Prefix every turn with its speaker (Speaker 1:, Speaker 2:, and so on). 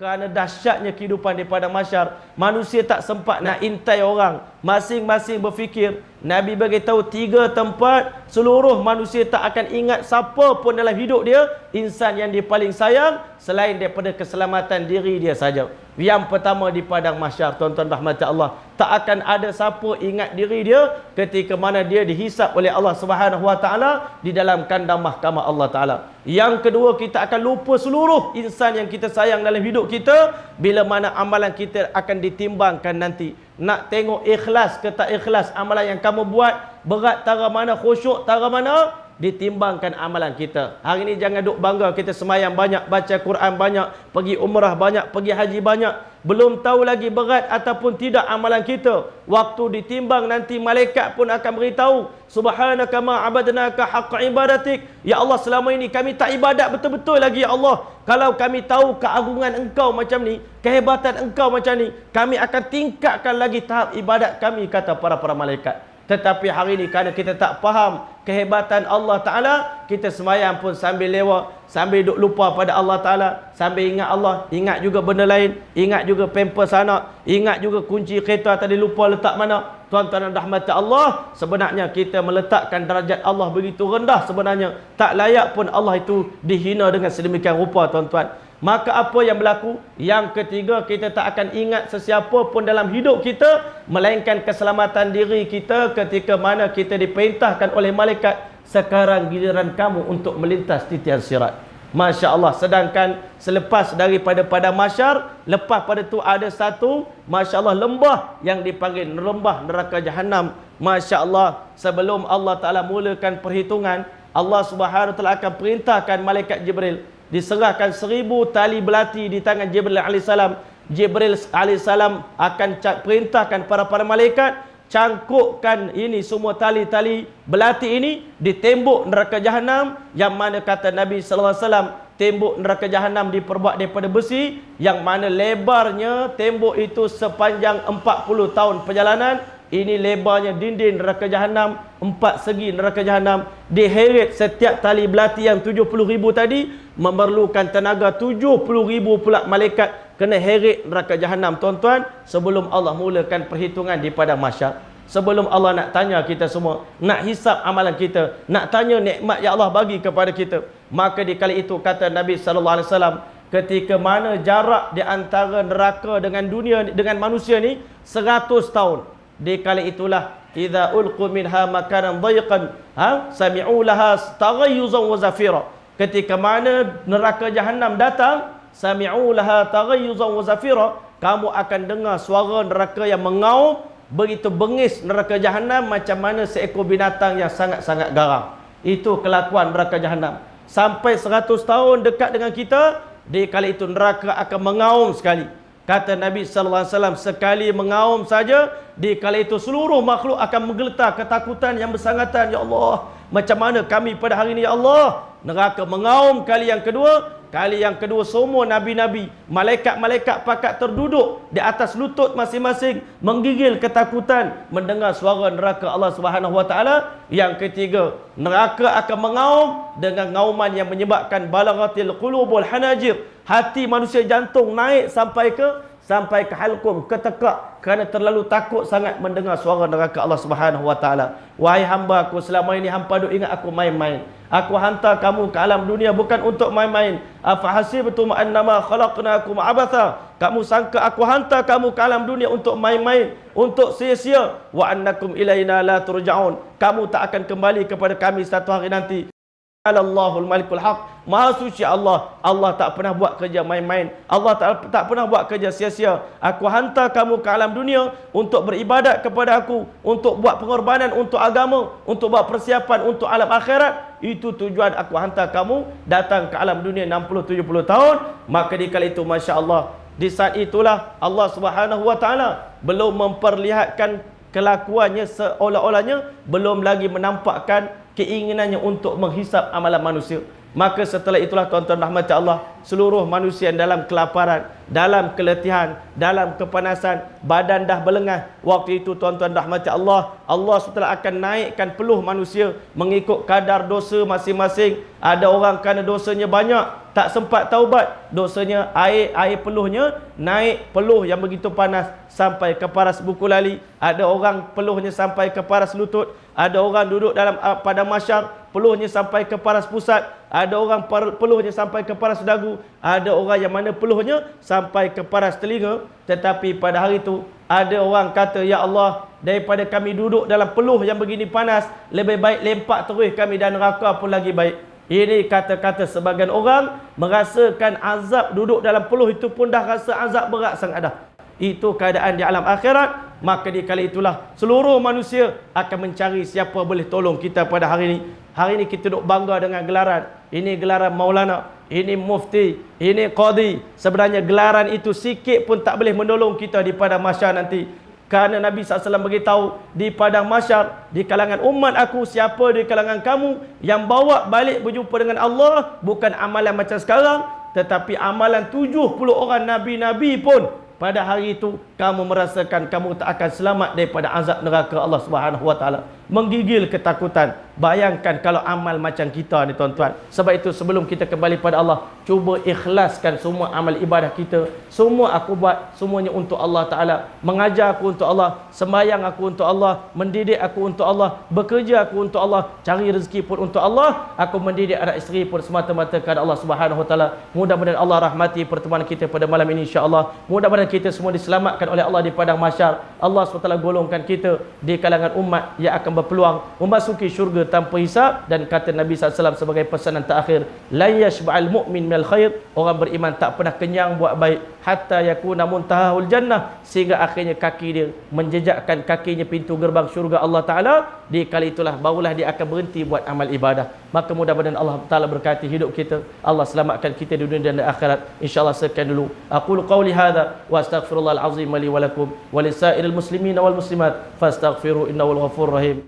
Speaker 1: kerana dahsyatnya kehidupan di padang masyar manusia tak sempat nak intai orang. Masing-masing berfikir Nabi beritahu tiga tempat seluruh manusia tak akan ingat siapa pun dalam hidup dia insan yang dia paling sayang selain daripada keselamatan diri dia saja. Yang pertama di padang masyar tuan-tuan rahmat Allah tak akan ada siapa ingat diri dia ketika mana dia dihisap oleh Allah Subhanahu wa taala di dalam kandang mahkamah Allah taala. Yang kedua kita akan lupa seluruh insan yang kita sayang dalam hidup kita bila mana amalan kita akan ditimbangkan nanti nak tengok ikhlas ke tak ikhlas? Amalan yang kamu buat berat tara mana khusyuk tara mana ditimbangkan amalan kita. Hari ini jangan duk bangga kita semayang banyak, baca Quran banyak, pergi umrah banyak, pergi haji banyak. Belum tahu lagi berat ataupun tidak amalan kita. Waktu ditimbang nanti malaikat pun akan beritahu. Subhanaka ma abadnaka haqqa ibadatik. Ya Allah selama ini kami tak ibadat betul-betul lagi ya Allah. Kalau kami tahu keagungan engkau macam ni, kehebatan engkau macam ni, kami akan tingkatkan lagi tahap ibadat kami kata para-para malaikat. Tetapi hari ini kerana kita tak faham kehebatan Allah Ta'ala, kita semayang pun sambil lewat, sambil duk lupa pada Allah Ta'ala, sambil ingat Allah, ingat juga benda lain, ingat juga pampers anak, ingat juga kunci kereta tadi lupa letak mana. Tuan-tuan dan rahmat Allah, sebenarnya kita meletakkan derajat Allah begitu rendah sebenarnya. Tak layak pun Allah itu dihina dengan sedemikian rupa tuan-tuan. Maka apa yang berlaku? Yang ketiga, kita tak akan ingat sesiapa pun dalam hidup kita melainkan keselamatan diri kita ketika mana kita diperintahkan oleh malaikat sekarang giliran kamu untuk melintas titian sirat. Masya Allah. Sedangkan selepas daripada pada masyar, lepas pada tu ada satu, Masya Allah, lembah yang dipanggil lembah neraka jahanam. Masya Allah, sebelum Allah Ta'ala mulakan perhitungan, Allah Subhanahu Ta'ala akan perintahkan malaikat Jibril diserahkan seribu tali belati di tangan Jibril AS Jibril AS akan perintahkan para para malaikat cangkukkan ini semua tali-tali belati ini di tembok neraka jahanam yang mana kata Nabi sallallahu alaihi wasallam tembok neraka jahanam diperbuat daripada besi yang mana lebarnya tembok itu sepanjang 40 tahun perjalanan ini lebarnya dinding neraka jahanam empat segi neraka jahanam diheret setiap tali belati yang 70 ribu tadi memerlukan tenaga 70 ribu pula malaikat kena heret neraka jahanam tuan-tuan sebelum Allah mulakan perhitungan di padang mahsyar sebelum Allah nak tanya kita semua nak hisap amalan kita nak tanya nikmat yang Allah bagi kepada kita maka di kali itu kata Nabi wasallam ketika mana jarak di antara neraka dengan dunia dengan manusia ni 100 tahun di kali itulah idza ulqu minha makanan dhayiqan ha? Sami'u laha taghayyuzan wa zafira. Ketika mana neraka jahanam datang sami'u laha taghayyuzan wa zafira kamu akan dengar suara neraka yang mengaum begitu bengis neraka jahanam macam mana seekor binatang yang sangat-sangat garang. Itu kelakuan neraka jahanam sampai 100 tahun dekat dengan kita di kali itu neraka akan mengaum sekali Kata Nabi sallallahu alaihi wasallam sekali mengaum saja di kala itu seluruh makhluk akan menggeletar ketakutan yang bersangatan. Ya Allah macam mana kami pada hari ini ya Allah? Neraka mengaum kali yang kedua kali yang kedua semua nabi-nabi malaikat-malaikat pakat terduduk di atas lutut masing-masing menggigil ketakutan mendengar suara neraka Allah Subhanahu wa taala. Yang ketiga neraka akan mengaum dengan ngauman yang menyebabkan balaghatil qulubul hanajir. Hati manusia jantung naik sampai ke sampai ke halkum ke tekak kerana terlalu takut sangat mendengar suara neraka Allah Subhanahu wa taala. Wahai hamba aku selama ini hamba duk ingat aku main-main. Aku hantar kamu ke alam dunia bukan untuk main-main. Afa hasibtum annama khalaqnakum abatha. Kamu sangka aku hantar kamu ke alam dunia untuk main-main untuk sia-sia. Wa annakum ilaina la turja'un. Kamu tak akan kembali kepada kami satu hari nanti Allahul Malikul Haq. Maha suci Allah. Allah tak pernah buat kerja main-main. Allah tak, tak pernah buat kerja sia-sia. Aku hantar kamu ke alam dunia Untuk beribadat kepada aku Untuk buat pengorbanan untuk agama Untuk buat persiapan untuk alam akhirat. Itu tujuan aku hantar kamu Datang ke alam dunia 60-70 tahun. Maka di kali itu Masya Allah Di saat itulah Allah Subhanahu Wa Taala Belum memperlihatkan kelakuannya seolah-olahnya Belum lagi menampakkan keinginannya untuk menghisap amalan manusia. Maka setelah itulah tuan-tuan rahmat Allah, seluruh manusia yang dalam kelaparan, dalam keletihan, dalam kepanasan, badan dah berlengah. Waktu itu tuan-tuan rahmat Allah, Allah setelah akan naikkan peluh manusia mengikut kadar dosa masing-masing. Ada orang kerana dosanya banyak, tak sempat taubat. Dosanya air air peluhnya naik peluh yang begitu panas sampai ke paras buku lali. Ada orang peluhnya sampai ke paras lutut. Ada orang duduk dalam uh, pada masyar peluhnya sampai ke paras pusat. Ada orang peluhnya sampai ke paras dagu. Ada orang yang mana peluhnya sampai ke paras telinga. Tetapi pada hari itu ada orang kata ya Allah daripada kami duduk dalam peluh yang begini panas lebih baik lempak terus kami dan neraka pun lagi baik ini kata-kata sebagian orang merasakan azab duduk dalam peluh itu pun dah rasa azab berat sangat dah. Itu keadaan di alam akhirat. Maka di kali itulah seluruh manusia akan mencari siapa boleh tolong kita pada hari ini. Hari ini kita duduk bangga dengan gelaran. Ini gelaran Maulana. Ini mufti. Ini qadi. Sebenarnya gelaran itu sikit pun tak boleh menolong kita di pada masa nanti. Kerana Nabi SAW beritahu di padang masyar, di kalangan umat aku, siapa di kalangan kamu yang bawa balik berjumpa dengan Allah, bukan amalan macam sekarang, tetapi amalan 70 orang Nabi-Nabi pun. Pada hari itu kamu merasakan kamu tak akan selamat daripada azab neraka Allah Subhanahu Taala menggigil ketakutan. Bayangkan kalau amal macam kita ni tuan-tuan. Sebab itu sebelum kita kembali pada Allah, cuba ikhlaskan semua amal ibadah kita. Semua aku buat semuanya untuk Allah Taala. Mengajar aku untuk Allah, sembahyang aku untuk Allah, mendidik aku untuk Allah, bekerja aku untuk Allah, cari rezeki pun untuk Allah, aku mendidik anak isteri pun semata-mata kerana Allah Subhanahu Taala. Mudah-mudahan Allah rahmati pertemuan kita pada malam ini insya-Allah. Mudah-mudahan kita semua diselamatkan oleh Allah di padang mahsyar. Allah SWT golongkan kita di kalangan umat yang akan berpeluang memasuki syurga tanpa hisap dan kata Nabi SAW sebagai pesanan terakhir la yashba'al mu'min minal khair. Orang beriman tak pernah kenyang buat baik hatta yakuna muntahul jannah sehingga akhirnya kaki dia menjejakkan kakinya pintu gerbang syurga Allah Taala. Di kali itulah barulah dia akan berhenti buat amal ibadah. Maka mudah-mudahan Allah Taala berkati hidup kita. Allah selamatkan kita di dunia dan di akhirat. Insyaallah sekian dulu. Aqulu qawli hadha wa astaghfirullahal azim li wa lakum wa lisairil muslimin wal muslimat. Fastaghfiru innahu al ghafurur rahim